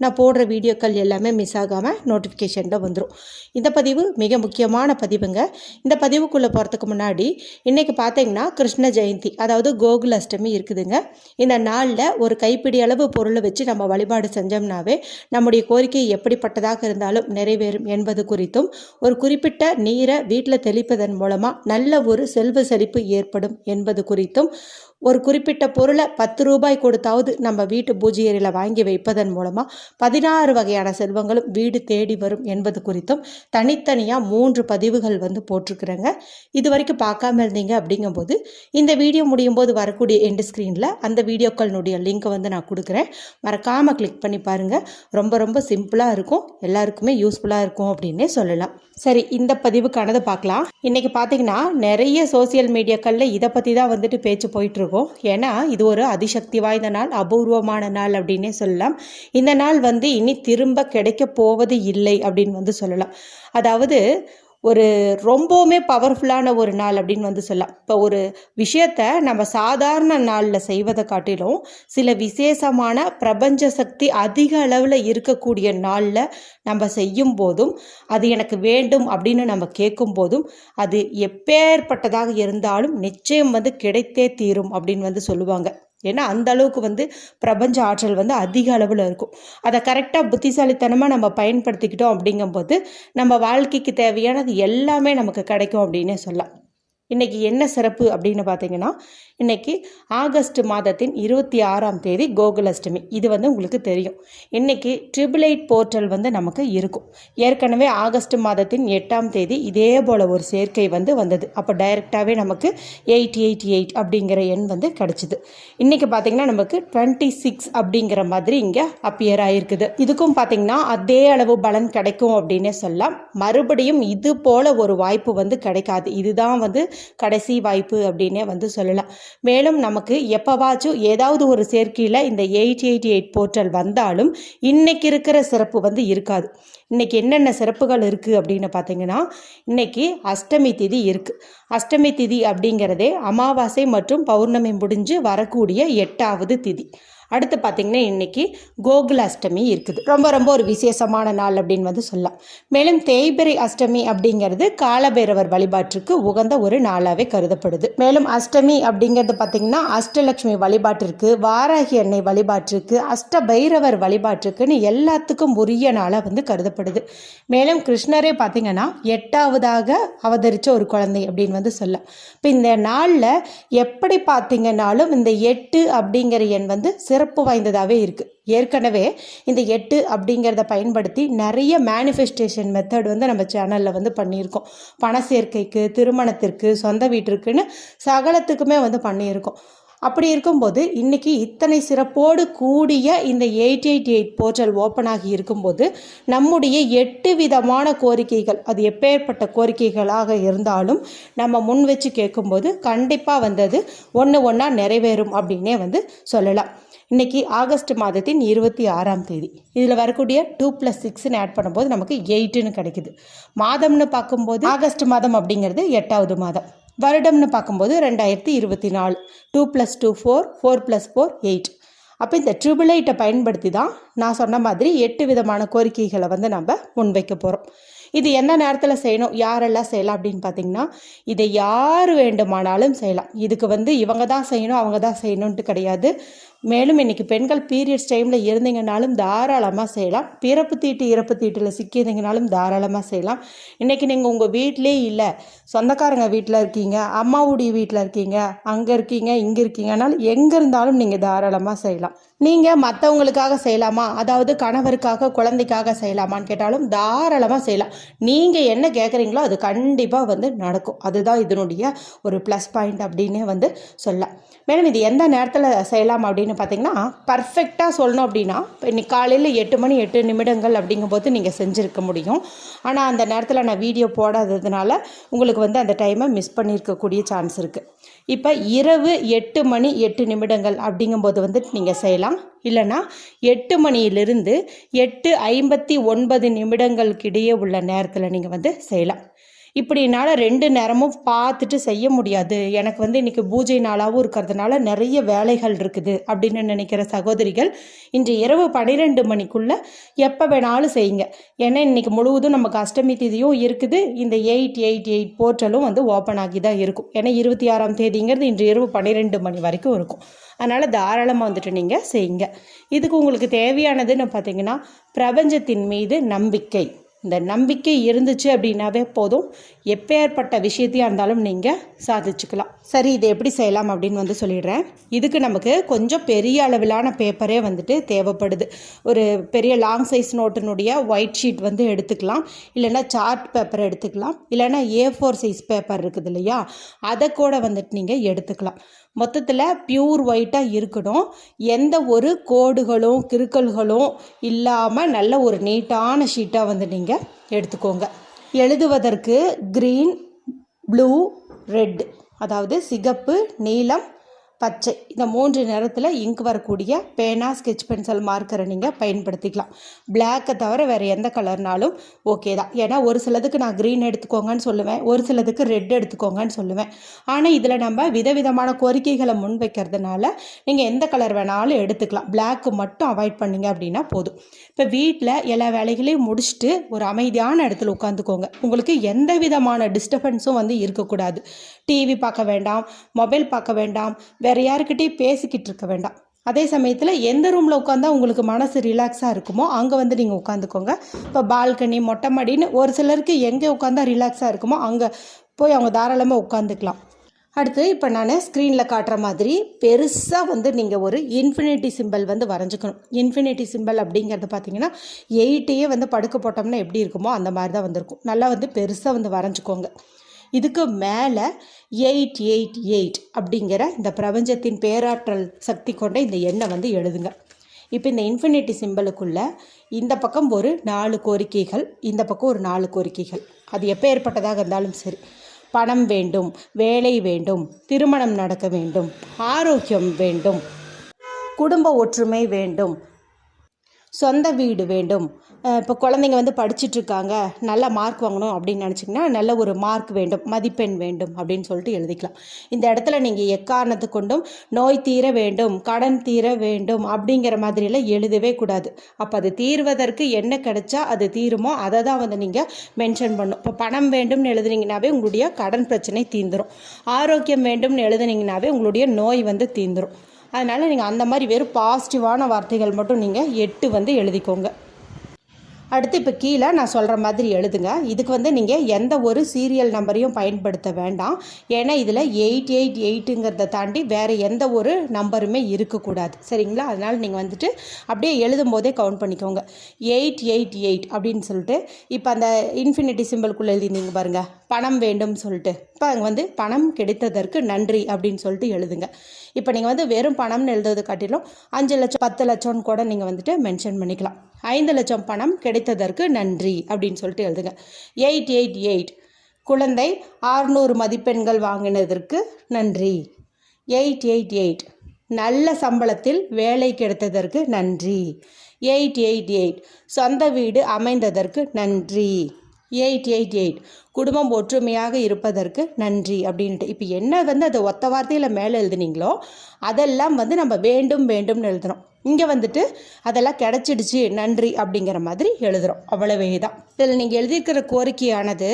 நான் போடுற வீடியோக்கள் எல்லாமே மிஸ் ஆகாமல் நோட்டிஃபிகேஷனில் வந்துடும் இந்த பதிவு மிக முக்கியமான பதிவுங்க. இந்த பதிவுக்குள்ளே போகிறதுக்கு முன்னாடி இன்றைக்கி பார்த்தீங்கன்னா கிருஷ்ண ஜெயந்தி அதாவது கோகுல அஷ்டமி இருக்குதுங்க. இந்த நாளில் ஒரு கைப்பிடி அளவு பொருளை வச்சு நம்ம வழிபாடு செஞ்சோம்னாவே நம்முடைய கோரிக்கை எப்படிப்பட்டதாக இருந்தாலும் நிறைவேறும் என்பது குறித்தும் ஒரு குறிப்பிட்ட நீரை வீட்டில் தெளிப்பதன் மூலமாக நல்ல ஒரு செல்வ செழிப்பு ஏற்படும் என்பது குறித்தும் ஒரு குறிப்பிட்ட பொருளை பத்து ரூபாய் கொடுத்தாவது நம்ம வீட்டு பூஜையறையில் வாங்கி வைப்பதன் மூலமாக பதினாறு வகையான செல்வங்களும் வீடு தேடி வரும் என்பது குறித்தும் தனித்தனியாக மூன்று பதிவுகள் வந்து போட்டிருக்கிறேங்க. இது வரைக்கும் பார்க்காம இருந்தீங்க அப்படிங்கும்போது இந்த வீடியோ முடியும் போது வரக்கூடிய எண்டு ஸ்க்ரீனில் அந்த வீடியோக்களினுடைய லிங்க்கை வந்து நான் கொடுக்குறேன். மறக்காமல் கிளிக் பண்ணி பாருங்கள் ரொம்ப ரொம்ப சிம்பிளாக இருக்கும். எல்லாருக்குமே யூஸ்ஃபுல்லாக இருக்கும் அப்படின்னே சொல்லலாம். சரி இந்த பதிவுக்கானதை பார்க்கலாம். இன்றைக்கி பார்த்தீங்கன்னா நிறைய சோசியல் மீடியாக்களில் இதை பற்றி தான் வந்துட்டு பேச்சு போயிட்டுருக்கோம் ஏன்னா இது ஒரு அதிசக்தி வாய்ந்த நாள் அபூர்வமான நாள் அப்படின்னே சொல்லலாம். இந்த நாள் வந்து இனி திரும்ப கிடைக்க போவது இல்லை அப்படின்னு வந்து சொல்லலாம். அதாவது ஒரு ரொம்பவுமே பவர்ஃபுல்லான ஒரு நாள் அப்படின்னு வந்து சொல்லலாம். இப்போ ஒரு விஷயத்த நம்ம சாதாரண நாளில் செய்வதை காட்டிலும் சில விசேஷமான பிரபஞ்ச சக்தி அதிக அளவில் இருக்கக்கூடிய நாளில் நம்ம செய்யும் போதும் அது எனக்கு வேண்டும் அப்படின்னு நம்ம கேட்கும் போதும் அது எப்பேற்பட்டதாக இருந்தாலும் நிச்சயம் வந்து கிடைத்தே தீரும் அப்படின்னு வந்து சொல்லுவாங்க. ஏன்னா அந்த அளவுக்கு வந்து பிரபஞ்ச ஆற்றல் வந்து அதிக அளவில் இருக்கும். அதை கரெக்டாக புத்திசாலித்தனமாக நம்ம பயன்படுத்திக்கிட்டோம் அப்படிங்கும்போது நம்ம வாழ்க்கைக்கு தேவையானது எல்லாமே நமக்கு கிடைக்கும் அப்படின்னே சொல்லலாம். இன்றைக்கி என்ன சிறப்பு அப்படின்னு பார்த்தீங்கன்னா இன்றைக்கி ஆகஸ்ட் மாதத்தின் இருபத்தி ஆறாம் தேதி கோகுலஷ்டமி. இது வந்து உங்களுக்கு தெரியும். இன்றைக்கி ட்ரிபிள் எயிட் போர்ட்டல் வந்து நமக்கு இருக்கும். ஏற்கனவே ஆகஸ்ட் மாதத்தின் எட்டாம் தேதி இதே போல் ஒரு சேர்க்கை வந்து வந்தது. அப்போ டைரெக்டாகவே நமக்கு எயிட் எயிட் எயிட் அப்படிங்கிற எண் வந்து கிடச்சிது. இன்றைக்கி பார்த்திங்கன்னா நமக்கு டுவெண்ட்டி சிக்ஸ் அப்படிங்கிற மாதிரி இங்கே அப்பியர் ஆகிருக்குது இதுக்கும் பார்த்திங்கன்னா அதே அளவு பலன் கிடைக்கும் அப்படின்னே சொல்லலாம். மறுபடியும் இது போல் ஒரு வாய்ப்பு வந்து கிடைக்காது. இதுதான் வந்து கடைசி வாய்ப்பு அப்படின்னே வந்து சொல்லலாம். மேலும் நமக்கு எப்போவாச்சும் ஏதாவது ஒரு சேர்க்கையில் இந்த எயிட் எயிட்டி எயிட் போர்ட்டல் வந்தாலும் இன்னைக்கு இருக்கிற சிறப்பு வந்து இருக்காது. இன்னைக்கு என்னென்ன சிறப்புகள் இருக்குது அப்படின்னு பார்த்தீங்கன்னா இன்னைக்கு அஷ்டமி திதி இருக்குது அஷ்டமி திதி அப்படிங்கிறதே அமாவாசை மற்றும் பௌர்ணமி முடிஞ்சு வரக்கூடிய எட்டாவது திதி. அடுத்து பார்த்திங்கன்னா இன்றைக்கி கோகுல அஷ்டமி இருக்குது. ரொம்ப ரொம்ப ஒரு விசேஷமான நாள் அப்படின்னு வந்து சொல்லலாம். மேலும் தேய்பிரை அஷ்டமி அப்படிங்கிறது காலபைரவர் வழிபாட்டிற்கு உகந்த ஒரு நாளாகவே கருதப்படுது. மேலும் அஷ்டமி அப்படிங்கிறது பார்த்திங்கன்னா அஷ்டலட்சுமி வழிபாட்டிற்கு வாராகி அன்னை வழிபாட்டிற்கு அஷ்ட பைரவர் வழிபாட்டிற்குன்னு எல்லாத்துக்கும் உரிய நாளாக வந்து கருதப்படுது. மேலும் கிருஷ்ணரே பார்த்திங்கன்னா எட்டாவதாக அவதரித்த ஒரு குழந்தை அப்படின்னு வந்து சொல்லலாம். இப்போ இந்த நாளில் எப்படி பார்த்திங்கனாலும் இந்த எட்டு அப்படிங்கிற எண் வந்து சிறப்பு வாய்ந்ததாகவே இருக்குது ஏற்கனவே இந்த எட்டு அப்படிங்கிறத பயன்படுத்தி நிறைய மேனிஃபெஸ்டேஷன் மெத்தட் வந்து நம்ம சேனலில் வந்து பண்ணியிருக்கோம். பண சேர்க்கைக்கு திருமணத்திற்கு சொந்த வீட்டிற்குன்னு சகலத்துக்குமே வந்து பண்ணியிருக்கோம். அப்படி இருக்கும்போது இன்றைக்கி இத்தனை சிறப்போடு கூடிய இந்த eight eight eight portal open ஆகி இருக்கும்போது நம்முடைய எட்டு விதமான கோரிக்கைகள் அது எப்பேற்பட்ட கோரிக்கைகளாக இருந்தாலும் நம்ம முன் வச்சு கேட்கும்போது கண்டிப்பாக வந்தது ஒன்று ஒன்றா நிறைவேறும் அப்படின்னே வந்து சொல்லலாம். இன்றைக்கி ஆகஸ்ட் மாதத்தின் இருபத்தி ஆறாம் தேதி. இதில் வரக்கூடிய டூ ப்ளஸ் சிக்ஸ்னு ஆட் பண்ணும்போது நமக்கு எயிட்டுன்னு கிடைக்குது. மாதம்னு பார்க்கும்போது ஆகஸ்ட் மாதம் அப்படிங்கிறது எட்டாவது மாதம். வருடம்னு பார்க்கும்போது ரெண்டாயிரத்தி இருபத்தி நாலு. Two plus two four four plus four eight அப்போ இந்த ட்ரிபிள் எயிட்டை பயன்படுத்தி தான் நான் சொன்ன மாதிரி எட்டு விதமான கோரிக்கைகளை வந்து நம்ம முன்வைக்க போகிறோம் இது எந்த நேரத்தில் செய்யணும்? யாரெல்லாம் செய்யலாம் அப்படின்னு பார்த்தீங்கன்னா இதை யார் வேண்டுமானாலும் செய்யலாம். இதுக்கு வந்து இவங்க தான் செய்யணும் அவங்க தான் செய்யணுன்ட்டு கிடையாது. மேலும் இன்றைக்கி பெண்கள் பீரியட்ஸ் டைமில் இருந்தீங்கனாலும் தாராளமாக செய்யலாம். பிறப்பு தீட்டு இறப்பு தீட்டில் சிக்கியிருந்தீங்கனாலும் தாராளமாக செய்யலாம். இன்றைக்கி நீங்கள் உங்கள் வீட்டிலே இல்லை. சொந்தக்காரங்க வீட்டில் இருக்கீங்க அம்மாவுடைய வீட்டில் இருக்கீங்க அங்கே இருக்கீங்க இங்கே இருக்கீங்கனாலும் எங்கே இருந்தாலும் நீங்கள் தாராளமாக செய்யலாம். நீங்கள் மற்றவங்களுக்காக செய்யலாமா? அதாவது கணவருக்காக குழந்தைக்காக செய்யலாமான்னு கேட்டாலும் தாராளமாக செய்யலாம். நீங்கள் என்ன கேட்குறீங்களோ அது கண்டிப்பாக வந்து நடக்கும். அதுதான் இதனுடைய ஒரு ப்ளஸ் பாயிண்ட் அப்படின்னே வந்து சொல்லலாம். மேடம் இது எந்த நேரத்தில் செய்யலாம் அப்படின்னு அப்படின்னு பார்த்தீங்கன்னா பர்ஃபெக்டாக சொல்லணும் அப்படின்னா இப்போ இன்னைக்கு காலையில் எட்டு மணி எட்டு நிமிடங்கள் அப்படிங்கும்போது நீங்கள் செஞ்சுருக்க முடியும். ஆனால் அந்த நேரத்தில் நான் வீடியோ போடாததுனால உங்களுக்கு வந்து அந்த டைமை மிஸ் பண்ணியிருக்கக்கூடிய சான்ஸ் இருக்குது இப்போ இரவு எட்டு மணி எட்டு நிமிடங்கள் அப்படிங்கும்போது வந்துட்டு நீங்கள் செய்யலாம். இல்லைன்னா எட்டு மணியிலிருந்து எட்டு ஐம்பத்தி ஒன்பது நிமிடங்களுக்கிடையே உள்ள நேரத்தில் நீங்கள் வந்து செய்யலாம். இப்படி என்னால் ரெண்டு நேரமும் பார்த்துட்டு செய்ய முடியாது. எனக்கு வந்து இன்றைக்கி பூஜை நாளாகவும் இருக்கிறதுனால நிறைய வேலைகள் இருக்குது அப்படின்னு நினைக்கிற சகோதரிகள் இன்று இரவு பன்னிரெண்டு மணிக்குள்ளே எப்போ வேணாலும் செய்யுங்க. ஏன்னா இன்றைக்கி முழுவதும் நமக்கு அஷ்டமி திதியும் இருக்குது. இந்த எயிட் எயிட் எயிட் போர்ட்டலும் வந்து ஓப்பன் ஆகி தான் இருக்கும். ஏன்னா இருபத்தி ஆறாம் தேதிங்கிறது இன்று இரவு பன்னிரெண்டு மணி வரைக்கும் இருக்கும். அதனால் தாராளமாக வந்துட்டு நீங்கள் செய்யுங்க. இதுக்கு உங்களுக்கு தேவையானதுன்னு பார்த்தீங்கன்னா பிரபஞ்சத்தின் மீது நம்பிக்கை. இந்த நம்பிக்கை இருந்துச்சு அப்படின்னாவே போதும். எப்பேற்பட்ட விஷயத்தையாக இருந்தாலும் நீங்கள் சாதிச்சுக்கலாம். சரி இதை எப்படி செய்யலாம் அப்படின்னு வந்து சொல்லிடுறேன். இதுக்கு நமக்கு கொஞ்சம் பெரிய அளவிலான பேப்பரே வந்துட்டு தேவைப்படுது. ஒரு பெரிய லாங் சைஸ் நோட்டினுடைய ஒயிட் ஷீட் வந்து எடுத்துக்கலாம். இல்லைன்னா சார்ட் பேப்பர் எடுத்துக்கலாம். இல்லைன்னா ஏ ஃபோர் சைஸ் பேப்பர் இருக்குது இல்லையா? அதை கூட வந்துட்டு நீங்கள் எடுத்துக்கலாம். மொத்தத்தில் பியூர் ஒயிட்டாக இருக்கணும். எந்த ஒரு கோடுகளும் கிறுக்கல்களும் இல்லாமல் நல்ல ஒரு நீட்டான ஷீட்டாக வந்து நீங்கள் எடுத்துக்கோங்க. எழுதுவதற்கு க்ரீன் ப்ளூ ரெட் அதாவது சிகப்பு நீலம் பச்சை. இந்த மூன்று நிறத்தில் இங்க் வரக்கூடிய பேனா ஸ்கெட்ச் பென்சில் மார்க்கரை நீங்கள் பயன்படுத்திக்கலாம். பிளாக்கை தவிர வேறு எந்த கலர்னாலும் ஓகே தான். ஏன்னா ஒரு சிலதுக்கு நான் க்ரீன் எடுத்துக்கோங்கன்னு சொல்லுவேன். ஒரு சிலதுக்கு ரெட் எடுத்துக்கோங்கன்னு சொல்லுவேன். ஆனால் இதில் நம்ம விதவிதமான கோரிக்கைகளை முன்வைக்கிறதுனால நீங்கள் எந்த கலர் வேணாலும் எடுத்துக்கலாம். பிளாக்கு மட்டும் அவாய்ட் பண்ணிங்க அப்படின்னா போதும். இப்போ வீட்டில் எல்லா வேலைகளையும் முடிச்சுட்டு ஒரு அமைதியான இடத்துல உட்காந்துக்கோங்க. உங்களுக்கு எந்த விதமான டிஸ்டர்பன்ஸும் வந்து இருக்கக்கூடாது. டிவி பார்க்க வேண்டாம் மொபைல் பார்க்க வேண்டாம் வேறு யாருக்கிட்டேயும் பேசிக்கிட்டு இருக்க வேண்டாம். அதே சமயத்தில் எந்த ரூமில் உட்காந்தா உங்களுக்கு மனசு ரிலாக்ஸாக இருக்குமோ அங்கே வந்து நீங்கள் உட்காந்துக்கோங்க. இப்போ பால்கனி மொட்டை மாடின்னு ஒரு சிலருக்கு எங்கே உட்காந்தா ரிலாக்ஸாக இருக்குமோ அங்கே போய் அவங்க தாராளமாக உட்காந்துக்கலாம். அடுத்து இப்போ நான் ஸ்க்ரீனில் காட்டுற மாதிரி பெருசாக வந்து நீங்கள் ஒரு இன்ஃபினிட்டி சிம்பிள் வந்து வரைஞ்சிக்கணும். இன்ஃபினிட்டி சிம்பிள் அப்படிங்கிறது பார்த்தீங்கன்னா எயிட்டையே வந்து படுக்க போட்டோம்னா எப்படி இருக்குமோ அந்த மாதிரி தான் வந்திருக்கும். நல்லா வந்து பெருசாக வந்து வரைஞ்சிக்கோங்க. இதுக்கு மேலே எயிட் எயிட் எயிட் அப்படிங்கிற இந்த பிரபஞ்சத்தின் பேராற்றல் சக்தி கொண்ட இந்த எண்ணை வந்து எழுதுங்க. இப்போ இந்த இன்ஃபினிட்டி சிம்பிளுக்குள்ள இந்த பக்கம் ஒரு நாலு கோரிக்கைகள் இந்த பக்கம் ஒரு நாலு கோரிக்கைகள். அது எப்போ ஏற்பட்டதாக இருந்தாலும் சரி. பணம் வேண்டும் வேலை வேண்டும் திருமணம் நடக்க வேண்டும் ஆரோக்கியம் வேண்டும் குடும்ப ஒற்றுமை வேண்டும் சொந்த வீடு வேண்டும். இப்போ குழந்தைங்க வந்து படிச்சுட்ருக்காங்க நல்ல மார்க் வாங்கணும் அப்படின்னு நினச்சிங்கன்னா நல்ல ஒரு மார்க் வேண்டும் மதிப்பெண் வேண்டும் அப்படின்னு சொல்லிட்டு எழுதிக்கலாம். இந்த இடத்துல நீங்கள் எக்காரணத்து கொண்டும் நோய் தீர வேண்டும் கடன் தீர வேண்டும் அப்படிங்கிற மாதிரியெல்லாம் எழுதவே கூடாது. அப்போ அது தீர்வதற்கு என்ன கிடைச்சா அது தீருமோ அதை தான் வந்து நீங்கள் மென்ஷன் பண்ணும் இப்போ பணம் வேண்டும்னு எழுதுனீங்கனாவே உங்களுடைய கடன் பிரச்சனை தீந்துடும் ஆரோக்கியம் வேண்டும்னு எழுதுனீங்கனாவே உங்களுடைய நோய் வந்து தீந்துடும் அதனால் நீங்கள் அந்த மாதிரி வெறும் பாசிட்டிவான வார்த்தைகள் மட்டும் நீங்கள் எட்டு வந்து எழுதிக்கோங்க. அடுத்து இப்போ கீழே நான் சொல்கிற மாதிரி எழுதுங்க. இதுக்கு வந்து நீங்கள் எந்த ஒரு சீரியல் நம்பரையும் பயன்படுத்த வேண்டாம். ஏன்னா இதில் எயிட் எயிட் எயிட்டுங்கிறத தாண்டி வேறு எந்த ஒரு நம்பருமே இருக்கக்கூடாது. சரிங்களா? அதனால் நீங்கள் வந்துட்டு அப்படியே எழுதும் போதே கவுண்ட் பண்ணிக்கோங்க. எயிட் எயிட் எயிட் அப்படின்னு சொல்லிட்டு இப்போ அந்த இன்ஃபினிட்டி சிம்பிள்குள்ளே எழுதிருந்தீங்க பாருங்கள் பணம் வேண்டும் சொல்லிட்டு. இப்போ அங்கே வந்து பணம் கிடைத்ததற்கு நன்றி அப்படின்னு சொல்லிட்டு எழுதுங்க. இப்போ நீங்கள் வந்து வெறும் பணம்னு எழுதுறது காட்டிலும் அஞ்சு லட்சம் பத்து லட்சம்னு கூட நீங்கள் வந்துட்டு மென்ஷன் பண்ணிக்கலாம். ஐந்து லட்சம் பணம் கிடைத்ததற்கு நன்றி அப்படின்னு சொல்லிட்டு எழுதுங்க. எயிட் எயிட் எயிட் குழந்தை ஆறுநூறு மதிப்பெண்கள் வாங்கினதற்கு நன்றி. எயிட் எயிட் எயிட் நல்ல சம்பளத்தில் வேலை கிடைத்ததற்கு நன்றி. எயிட் எயிட் எயிட் சொந்த வீடு அமைந்ததற்கு நன்றி. எயிட் எயிட் எயிட் குடும்பம் ஒற்றுமையாக இருப்பதற்கு நன்றி அப்படின்ட்டு இப்போ என்ன வந்து அதை ஒத்த வார்த்தையில் மேலே எழுதுனீங்களோ அதெல்லாம் வந்து நம்ம வேண்டும் வேண்டும்னு எழுதுகிறோம் இங்கே வந்துட்டு அதெல்லாம் கிடச்சிடுச்சு நன்றி அப்படிங்கிற மாதிரி எழுதுகிறோம் அவ்வளவே தான் இதில் நீங்கள் எழுதியிருக்கிற கோரிக்கையானது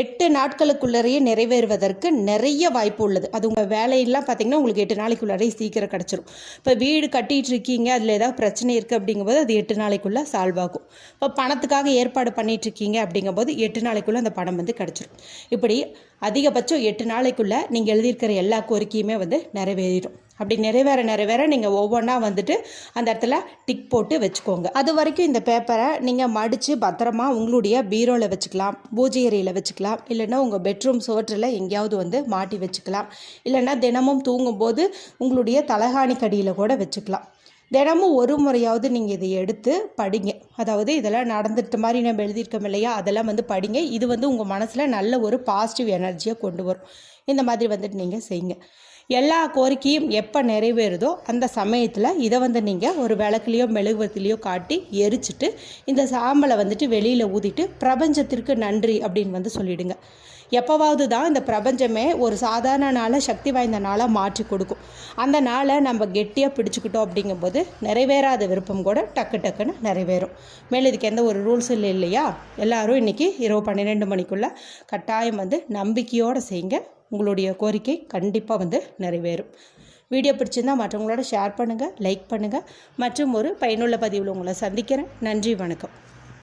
எட்டு நாட்களுக்குள்ளேயே நிறைவேறுவதற்கு நிறைய வாய்ப்பு உள்ளது. அது உங்கள் வேலையெல்லாம் பார்த்தீங்கன்னா உங்களுக்கு எட்டு நாளைக்குள்ளாரையே சீக்கிரம் கிடச்சிரும். இப்போ வீடு கட்டிகிட்டு இருக்கீங்க அதில் ஏதாவது பிரச்சனை இருக்குது அப்படிங்கும்போது அது எட்டு நாளைக்குள்ளே சால்வ் ஆகும். இப்போ பணத்துக்காக ஏற்பாடு பண்ணிகிட்ருக்கீங்க அப்படிங்கும்போது எட்டு நாளைக்குள்ளே அந்த பணம் வந்து கிடச்சிரும். இப்படி அதிகபட்சம் எட்டு நாளைக்குள்ளே நீங்கள் எழுதியிருக்கிற எல்லா கோரிக்கையுமே வந்து நிறைவேறிடும். அப்படி நிறைவேற நிறைவேற நீங்கள் ஒவ்வொன்றா வந்துட்டு அந்த இடத்துல டிக் போட்டு வச்சுக்கோங்க. அது வரைக்கும் இந்த பேப்பரை நீங்கள் மடித்து பத்திரமா உங்களுடைய பீரோவில் வச்சுக்கலாம். பூஜை அறையில் வச்சுக்கலாம். இல்லைன்னா உங்கள் பெட்ரூம் சுவற்றில் எங்கேயாவது வந்து மாட்டி வச்சுக்கலாம். இல்லைன்னா தினமும் தூங்கும்போது உங்களுடைய தலகாணி கடியில் கூட வச்சுக்கலாம். தினமும் ஒரு முறையாவது நீங்கள் இதை எடுத்து படிங்க. அதாவது இதெல்லாம் நடந்துட்டு மாதிரி நம்ம எழுதியிருக்கோம் இல்லையா? அதெல்லாம் வந்து படிங்க. இது வந்து உங்கள் மனசில் நல்ல ஒரு பாசிட்டிவ் எனர்ஜியை கொண்டு வரும். இந்த மாதிரி வந்துட்டு நீங்கள் செய்யுங்க. எல்லா கோரிக்கையும் எப்போ நிறைவேறுதோ அந்த சமயத்தில் இதை வந்து நீங்கள் ஒரு விளக்குலையோ மெழுகுவத்திலையோ காட்டி எரிச்சிட்டு இந்த சாம்பலை வந்துட்டு வெளியில் ஊதிட்டு பிரபஞ்சத்திற்கு நன்றி அப்படின்னு வந்து சொல்லிடுங்க. எப்போவாவது தான் இந்த பிரபஞ்சமே ஒரு சாதாரண நாளை சக்தி வாய்ந்த நாளாக மாற்றி கொடுக்கும். அந்த நாளை நம்ம கெட்டியாக பிடிச்சிக்கிட்டோம் அப்படிங்கும்போது நிறைவேறாத விருப்பம் கூட டக்கு டக்குன்னு நிறைவேறும். மேலும் இதுக்கு எந்த ஒரு ரூல்ஸும் இல்லை இல்லையா? எல்லோரும் இன்றைக்கி இரவு பன்னிரெண்டு மணிக்குள்ளே கட்டாயம் வந்து நம்பிக்கையோடு செய்யுங்க. உங்களுடைய கோரிக்கை கண்டிப்பாக வந்து நிறைவேறும். வீடியோ பிடிச்சிருந்தால் மற்றவங்களோட ஷேர் பண்ணுங்கள் லைக் பண்ணுங்கள் மற்றும் ஒரு பயனுள்ள பதிவில் உங்களை சந்திக்கிறேன். நன்றி வணக்கம்.